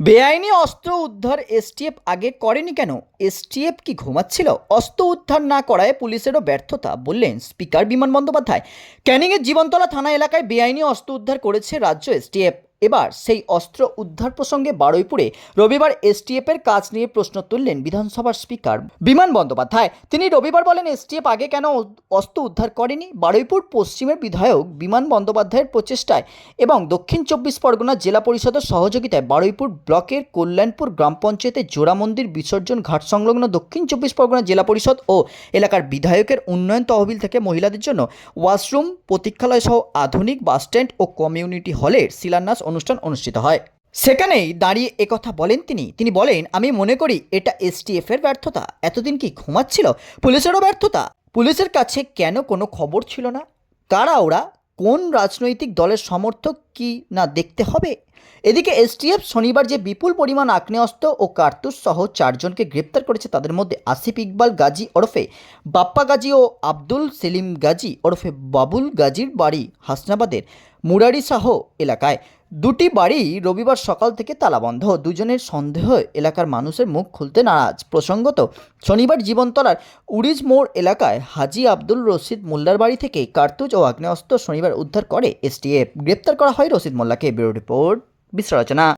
বেআইনি অস্ত্র উদ্ধার এসটিএফ আগে করেনি কেন? এসটিএফ কি ঘুমাচ্ছিল? অস্ত্র উদ্ধার না করায় পুলিশেরও ব্যর্থতা, বললেন স্পিকার বিমান বন্দ্যোপাধ্যায়। ক্যানিংয়ের জীবনতলা থানা এলাকায় বেআইনি অস্ত্র উদ্ধার করেছে রাজ্য এসটিএফ। এবার সেই অস্ত্র উদ্ধার প্রসঙ্গে বারুইপুরে রবিবার এসটিএফের কাজ নিয়ে প্রশ্ন তুললেন বিধানসভার স্পিকার। বিমান বন্দ্যোপাধ্যায়, তিনি রবিবার বলেন, এসটিএফ আগে কেন অস্ত্র উদ্ধার করেনি? বারুইপুর পশ্চিমের বিধায়ক বিমান বন্দ্যোপাধ্যায়ের প্রচেষ্টায় এবং দক্ষিণ চব্বিশ পরগনা জেলা পরিষদের সহযোগিতায় বারুইপুর ব্লকের কল্যাণপুর গ্রাম পঞ্চায়েতের জোড়া মন্দির বিসর্জন ঘাট সংলগ্ন দক্ষিণ চব্বিশ পরগনা জেলা পরিষদ ও এলাকার বিধায়কের উন্নয়ন তহবিল থেকে মহিলাদের জন্য ওয়াশরুম, প্রতীক্ষালয় সহ আধুনিক বাসস্ট্যান্ড ও কমিউনিটি হলের শিলান্যাস অনুষ্ঠান অনুষ্ঠিত হয়। সেখানেই দাঁড়িয়ে একথা বলেন তিনি। তিনি বলেন, আমি মনে করি এটা এসটিএফ এর ব্যর্থতা। এতদিন কি ঘুমাচ্ছিল? পুলিশেরও ব্যর্থতা। পুলিশের কাছে কেন কোনো খবর ছিল না? কারা ওরা? কোন রাজনৈতিক দলের সমর্থক কি না দেখতে হবে? এদিকে এসটিএফ শনিবার যে বিপুল পরিমাণ আগ্নেয়াস্ত্র ও কার্তুস সহ চারজনকে গ্রেপ্তার করেছে তাদের মধ্যে আসিফ ইকবাল গাজী ওরফে বাপ্পা গাজী ও আব্দুল সেলিম গাজী ওরফে বাবুল গাজীর বাড়ি হাসনাবাদের মুরারি শাহ এলাকায়। দুটি বাড়ি রবিবার সকাল থেকে তালাবন্ধ দুজনের সন্দেহ, এলাকার মানুষের মুখ খুলতে নারাজ। প্রসঙ্গত, শনিবার জীবনতলার উড়িজ মোড় এলাকায় হাজি আব্দুল রশিদ মোল্লার বাড়ি থেকে কার্তুজ ও আগ্নেয়াস্ত্র শনিবার উদ্ধার করে এসটিএফ। গ্রেপ্তার করা হয় রশিদ মোল্লাকে। Bureau report বিশ্লেষণা